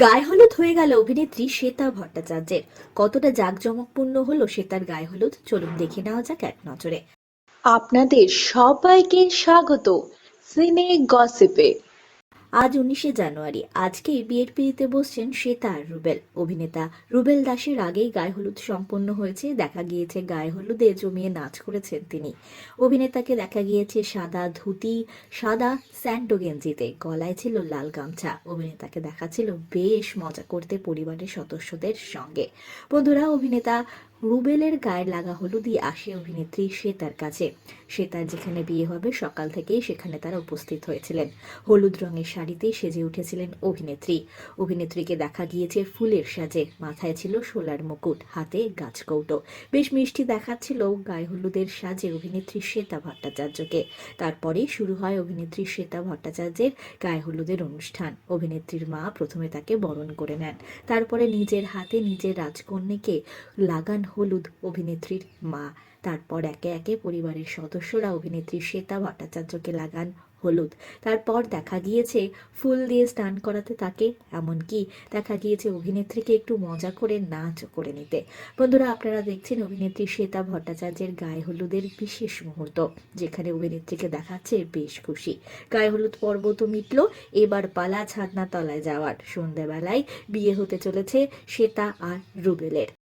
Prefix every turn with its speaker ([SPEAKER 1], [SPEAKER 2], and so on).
[SPEAKER 1] গায়ে হলুদ হয়ে গেল অভিনেত্রী শ্বেতা ভট্টাচার্যের। কতটা জাঁকজমকপূর্ণ হলো শ্বেতার গায়ে হলুদ, চলুন দেখে নেওয়া যাক এক নজরে।
[SPEAKER 2] আপনাদের সবাইকে স্বাগত। সিনে গসিপে।
[SPEAKER 1] আজ উনিশে জানুয়ারি আজকেই বিয়ের পিড়িতে বসছেন শ্বেতা আর রুবেল। অভিনেতা রুবেল দাসের আগেই গায়ে হলুদ সম্পন্ন হয়েছে, দেখা গিয়েছে গায়ে হলুদে জমিয়ে নাচ করেছেন তিনি। অভিনেতাকে দেখা গিয়েছে সাদা ধুতি, সাদা স্যান্ডো গেঞ্জিতে, গলায় ছিল লাল গামছা। অভিনেতাকে দেখাচ্ছিল বেশ মজা করতে পরিবারের সদস্যদের সঙ্গে। বন্ধুরা, অভিনেতা রুবেলের গায়ে লাগা হলুদই আসে অভিনেত্রী শ্বেতার কাছে। শ্বেতার যেখানে বিয়ে হবে সকাল থেকেই সেখানে তারা উপস্থিত হয়েছিলেন। হলুদ রঙের শাড়িতে সেজে উঠেছিলেন অভিনেত্রী। অভিনেত্রীকে দেখা গিয়েছে ফুলের সাজে। মাথায় ছিল সোলার মুকুট, হাতে গাছকৌটো বেশ মিষ্টি দেখাচ্ছিল গায়ে হলুদের সাজে অভিনেত্রী শ্বেতা ভট্টাচার্যকে। তারপরেই শুরু হয় অভিনেত্রী শ্বেতা ভট্টাচার্যের গায়ে হলুদের অনুষ্ঠান। অভিনেত্রীর মা প্রথমে তাকে বরণ করে নেন। তারপরে নিজের হাতে নিজের রাজকন্যাকে লাগান হলুদ অভিনেত্রীর মা। তারপর একে একে পরিবারের সদস্যরা অভিনেত্রী শ্বেতা ভট্টাচার্যকে লাগান হলুদ। তারপর দেখা গিয়েছে, ফুল দিয়ে স্নান করাতে তাকে, এমনকি দেখা গিয়েছে অভিনেত্রীকে একটু মজা করে নাচ করে নিতে। বন্ধুরা, আপনারা দেখছেন অভিনেত্রী শ্বেতা ভট্টাচার্যের গায়ে হলুদের বিশেষ মুহূর্ত, যেখানে অভিনেত্রীকে দেখাচ্ছে বেশ খুশি। গায়ে হলুদ পর্ব তো মিটল, এবার পালা ছাদনা তলায় যাওয়ার। সন্ধ্যাবেলায় বিয়ে হতে চলেছে শ্বেতা আর রুবেলের।